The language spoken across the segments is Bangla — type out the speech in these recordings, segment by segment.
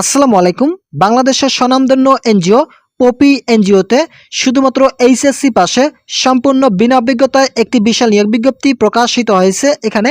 আসসালামু আলাইকুম। বাংলাদেশের স্বনামধন্য এনজিও পপি এনজিওতে শুধুমাত্র এইচএসসি পাশে সম্পূর্ণ বিনা অভিজ্ঞতায় একটি বিশাল নিয়োগ বিজ্ঞপ্তি প্রকাশিত হয়েছে। এখানে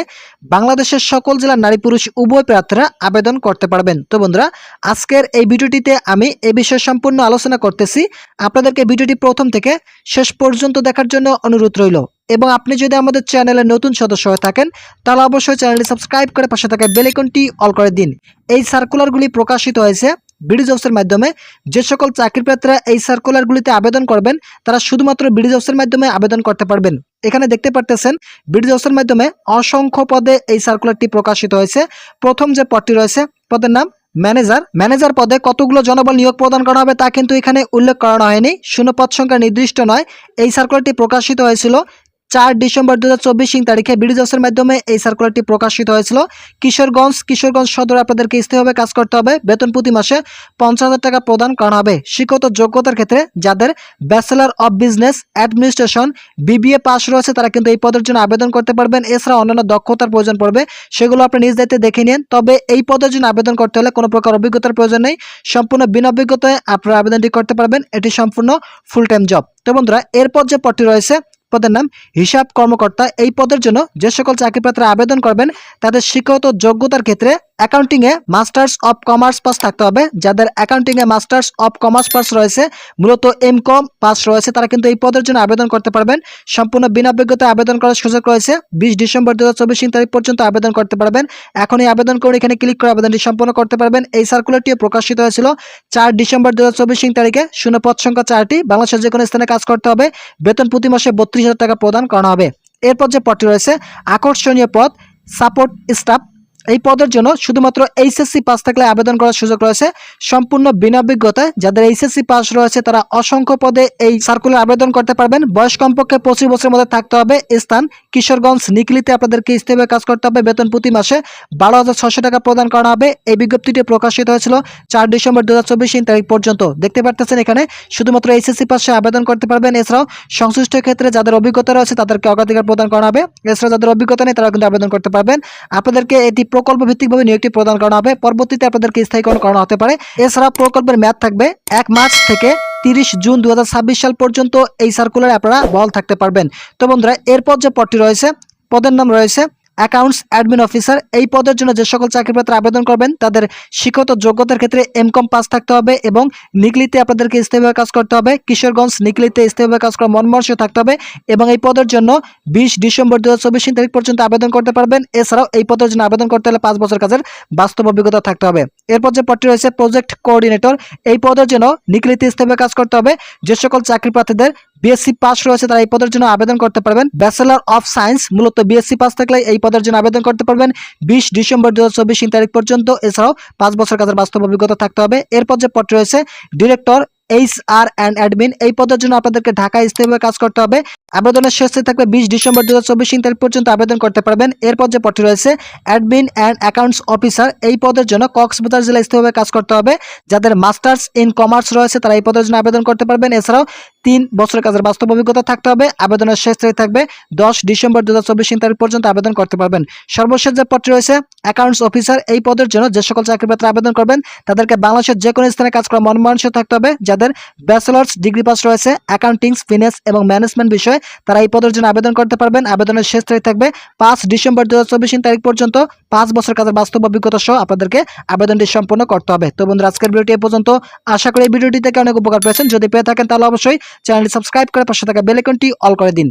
বাংলাদেশের সকল জেলার নারী পুরুষ উভয় প্রার্থীরা আবেদন করতে পারবেন। তো বন্ধুরা, আজকের এই ভিডিওটিতে আমি এ বিষয়ে সম্পূর্ণ আলোচনা করতেছি। আপনাদেরকে ভিডিওটি প্রথম থেকে শেষ পর্যন্ত দেখার জন্য অনুরোধ রইল। এবং আপনি যদি আমাদের চ্যানেলে নতুন সদস্য হয়ে থাকেন, তাহলে অবশ্যই চ্যানেলটি সাবস্ক্রাইব করে পাশে থাকা বেলেকনটি অল করে দিন। এই সার্কুলারগুলি প্রকাশিত হয়েছে বিডি জবসের মাধ্যমে। যে সকল চাকরি প্রার্থীরা এই সার্কুলারগুলিতে আবেদন করবেন, তারা শুধুমাত্র বিডি জবসের মাধ্যমে আবেদন করতে পারবেন। এখানে দেখতে পারতেছেন, বিডি জবসের মাধ্যমে অসংখ্য পদে এই সার্কুলারটি প্রকাশিত হয়েছে। প্রথম যে পদটি রয়েছে, পদের নাম ম্যানেজার। ম্যানেজার পদে কতগুলো জনবল নিয়োগ প্রদান করা হবে তা কিন্তু এখানে উল্লেখ করানো হয়নি। শূন্য পদ সংখ্যা নির্দিষ্ট নয়। এই সার্কুলারটি প্রকাশিত হয়েছিল চার ডিসেম্বর দু হাজার চব্বিশ তারিখে বিডিজসের মাধ্যমে এই সার্কুলারটি প্রকাশিত হয়েছিল। কিশোরগঞ্জ কিশোরগঞ্জ সদরে আপনাদেরকে স্থায়ীভাবে কাজ করতে হবে? বেতন প্রতি মাসে পঞ্চাশ টাকা প্রদান করা হবে। শিক্ষত যোগ্যতার ক্ষেত্রে যাদের bachelor of business administration BBA pass রয়েছে, তারা কিন্তু এই পদের জন্য আবেদন করতে পারবেন। এছাড়া অন্যান্য দক্ষতার প্রয়োজন পড়বে। সেগুলো আপনি নিজ দায়িত্বে দেখে নিন। তবে এই পদের জন্য আবেদন করতে হলে কোনো প্রকার অভিজ্ঞতার প্রয়োজন নেই। সম্পূর্ণ বিনা অভিজ্ঞতায় আপনারা আবেদনটি করতে পারবেন। এটি সম্পূর্ণ ফুল টাইম জব তো বন্ধুরা, এরপর যে পদটি রয়েছে পদের নাম হিসাব কর্মকর্তা। এই পদের জন্য যে সকল চাকরি প্রার্থীরা আবেদন করবেন, তাদের শিক্ষাগত যোগ্যতার ক্ষেত্রে অ্যাকাউন্টিংয়ে মাস্টার্স অফ কমার্স পাস থাকতে হবে। যাদের অ্যাকাউন্টিংয়ে মাস্টার্স অফ কমার্স পাস রয়েছে, মূলত এম কম পাস রয়েছে, তারা কিন্তু এই পদের জন্য আবেদন করতে পারবেন। সম্পূর্ণ বিনা অভিজ্ঞতায় আবেদন করার সুযোগ রয়েছে। বিশ ডিসেম্বর দু হাজার চব্বিশ তারিখ পর্যন্ত আবেদন করতে পারবেন। এখন এই আবেদন করে এখানে ক্লিক করে আবেদনটি সম্পন্ন করতে পারবেন। এই সার্কুলারটিও প্রকাশিত হয়েছিল চার ডিসেম্বর দু হাজার চব্বিশ তারিখে। শূন্য পদ সংখ্যা চারটি। বাংলাদেশের যে কোনো স্থানে কাজ করতে হবে। বেতন প্রতি মাসে বত্রিশ হাজার টাকা প্রদান করা হবে। এরপর যে পদটি রয়েছে আকর্ষণীয় পদ সাপোর্ট স্টাফ এই পদের জন্য শুধুমাত্র এইচএসসি পাস থাকলে আবেদন করার সুযোগ রয়েছে। সম্পূর্ণ বিনা অভিজ্ঞতায় যাদের এইচএসসি পাস রয়েছে, তারা অসংখ্য পদে এই সার্কুলার আবেদন করতে পারবেন। বয়স কমপক্ষে পঁচিশ বছরের মধ্যে থাকতে হবে। স্থান কিশোরগঞ্জ, নিকলিতে আপনাদেরকে স্থায়ীভাবে কাজ করতে হবে। বেতন প্রতি মাসে বারো হাজার ছশো টাকা প্রদান করা হবে। এই বিজ্ঞপ্তিটি প্রকাশিত হয়েছিল চার ডিসেম্বর দু হাজার চব্বিশ তারিখ পর্যন্ত। দেখতে পারতেছেন এখানে শুধুমাত্র এইচএসসি পাশে আবেদন করতে পারবেন। এছাড়াও সংশ্লিষ্ট ক্ষেত্রে যাদের অভিজ্ঞতা রয়েছে, তাদেরকে অগ্রাধিকার প্রদান করা হবে। এছাড়াও যাদের অভিজ্ঞতা নেই তারা কিন্তু আবেদন করতে পারবেন। আপনাদেরকে এটি প্রকল্প ভিত্তিকভাবে নিয়োগটি প্রদান করা হবে। পরবর্তীতে আপনাদেরকে স্থায়ীকরণ করানো হতে পারে। এছাড়া প্রকল্পের মেয়াদ থাকবে এক মার্চ থেকে তিরিশ জুন দু হাজার ছাব্বিশ সাল পর্যন্ত এই সার্কুলারে আপনারা বল থাকতে পারবেন। তো বন্ধুরা, এরপর যে পদটি রয়েছে, পদের নাম রয়েছে অ্যাকাউন্টস অ্যাডমিন অফিসার, এই পদের জন্য যে সকল চাকরিপত্র আবেদন করবেন, তাদের শিক্ষত যোগ্যতার ক্ষেত্রে এমকম পাস থাকতে হবে এবং নিকলিতে আপনাদেরকে স্থায়ীভাবে কাজ করতে হবে। কিশোরগঞ্জ নিকলিতে স্থায়ীভাবে কাজ করা মনমর্ষ থাকতে হবে এবং এই পদের জন্য বিশ ডিসেম্বর দু তারিখ পর্যন্ত আবেদন করতে পারবেন। এছাড়াও এই পদের জন্য আবেদন করতে হলে পাঁচ বছর কাজের বাস্তব অভিজ্ঞতা থাকতে হবে। এরপর যে পদটি রয়েছে প্রজেক্ট কোঅর্ডিনেটর এই পদের জন্য নিকলিতে স্থায়ীভাবে কাজ করতে হবে। যে সকল চাকরি প্রার্থীদের বিএসসি পাস রয়েছে, তারা এই পদের জন্য আবেদন করতে পারবেন। ব্যাচেলার অফ সায়েন্স মূলত বিএসসি পাস থাকলে এই পদের জন্য আবেদন করতে পারবেন। বিশ ডিসেম্বর দু হাজার চব্বিশ তারিখ পর্যন্ত। এছাড়াও পাঁচ বছর কাজের বাস্তব অভিজ্ঞতা থাকতে হবে। এরপর যে পদটি রয়েছে director H R and admin এই পদের জন্য আপনাদেরকে ঢাকা স্থায়ীভাবে কাজ করতে হবে। আবেদনের শেষ তারিখ থাকবে বিশ ডিসেম্বর দু হাজার চব্বিশ তারিখ পর্যন্ত আবেদন করতে পারবেন। এরপর যে পদটি রয়েছে, অ্যাডমিন অ্যান্ড অ্যাকাউন্টস অফিসার, এই পদের জন্য কক্সবাজার জেলা স্থায়ীভাবে কাজ করতে হবে। যাদের মাস্টার্স ইন কমার্স রয়েছে, তারা এই পদের জন্য আবেদন করতে পারবেন। এছাড়াও তিন বছরের কাজের বাস্তব অভিজ্ঞতা থাকতে হবে। আবেদনের শেষ তারিখ থাকবে দশ ডিসেম্বর দুহাজার চব্বিশ তারিখ পর্যন্ত আবেদন করতে পারবেন। সর্বশেষ যে পদটি রয়েছে, অ্যাকাউন্টস অফিসার, এই পদের জন্য যে সকল চাকরি প্রার্থী আবেদন করবেন, তাদেরকে বাংলাদেশের যে কোনো স্থানে কাজ করা মনমানস থাকতে হবে। যাদের ব্যাচেলার্স, ডিগ্রি পাস রয়েছে, অ্যাকাউন্টিংস, ফিনান্স এবং ম্যানেজমেন্ট বিষয়ে তারা এই পদের জন্য আবেদন করতে পারবেন। আবেদনের শেষ তারিখ থাকবে পাঁচ ডিসেম্বর দু হাজার চব্বিশ তারিখ পর্যন্ত। পাঁচ বছর কাজের বাস্তব অভিজ্ঞতা সহ আপনাদেরকে আবেদনটি সম্পন্ন করতে হবে। তো বন্ধুরা, আজকের ভিডিওটি এ পর্যন্ত। আশা করি এই ভিডিওটি থেকে অনেক উপকার পেয়েছেন। যদি পেয়ে থাকেন তাহলে অবশ্যই চ্যানেলটি সাবস্ক্রাইব করে পাশে থাকা বেলেকনটি অল করে দিন।